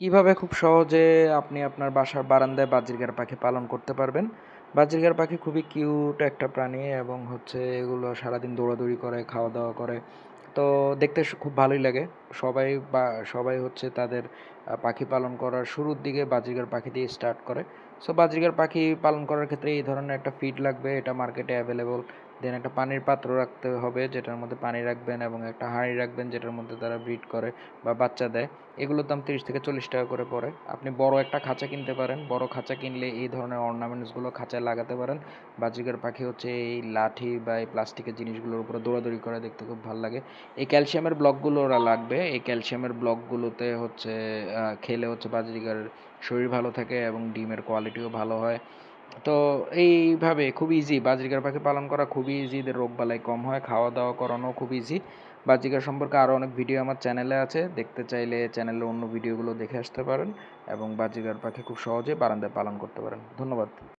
কীভাবে খুব সহজে আপনি আপনার বাসার বারান্দায় বাজিরগার পাখি পালন করতে পারবেন? বাজিরগার পাখি খুবই কিউট একটা প্রাণী এবং হচ্ছে এগুলো সারাদিন দৌড়াদৌড়ি করে, খাওয়া-দাওয়া করে। তো দেখতে খুব ভালোই লাগে। সবাই বা সবাই হচ্ছে তাদের পাখি পালন করার শুরুর দিকে বাজরিগার পাখি দিয়ে স্টার্ট করে। সো বাজরিগার পাখি পালন করার ক্ষেত্রে এই ধরনের একটা ফিড লাগবে। এটা মার্কেটে এভেইলেবল। দেন একটা পানির পাত্র রাখতে হবে, যেটার মধ্যে পানি রাখবেন এবং একটা হাঁড়ি রাখবেন, যেটার মধ্যে তারা ব্রিড করে বা বাচ্চা দেয়। এগুলোর দাম ৳৩০-৳৪০ করে পড়ে। আপনি বড় একটা খাঁচা কিনতে পারেন। বড় খাঁচা কিনলে এই ধরনের অর্নামেন্টসগুলো খাঁচায় লাগাতে পারেন। বাজরিগার পাখি হচ্ছে এই লাঠি বা এই প্লাস্টিকের জিনিসগুলোর উপরে দৌড়াদৌড়ি করে, দেখতে খুব ভালো লাগে। এই ক্যালসিয়ামের ব্লকগুলো ওরা লাগবে। এই ক্যালসিয়ামের ব্লকগুলোতে হচ্ছে খেলে হচ্ছে বাজরিগারের শরীর ভালো থাকে এবং ডিমের কোয়ালিটিও ভালো হয়। তো এইভাবে খুব ইজি বাজরিগার পাখি পালন করা খুবই ইজি। এদের রোগবালাই কম হয়। খাওয়া-দাওয়া করানো খুব ইজি। বাজরিগার সম্পর্কে আরও অনেক ভিডিও আমার চ্যানেলে আছে। দেখতে চাইলে চ্যানেলের অন্য ভিডিওগুলো দেখে আসতে পারেন এবং বাজরিগার পাখি খুব সহজে বারান্দায় পালন করতে পারেন। ধন্যবাদ।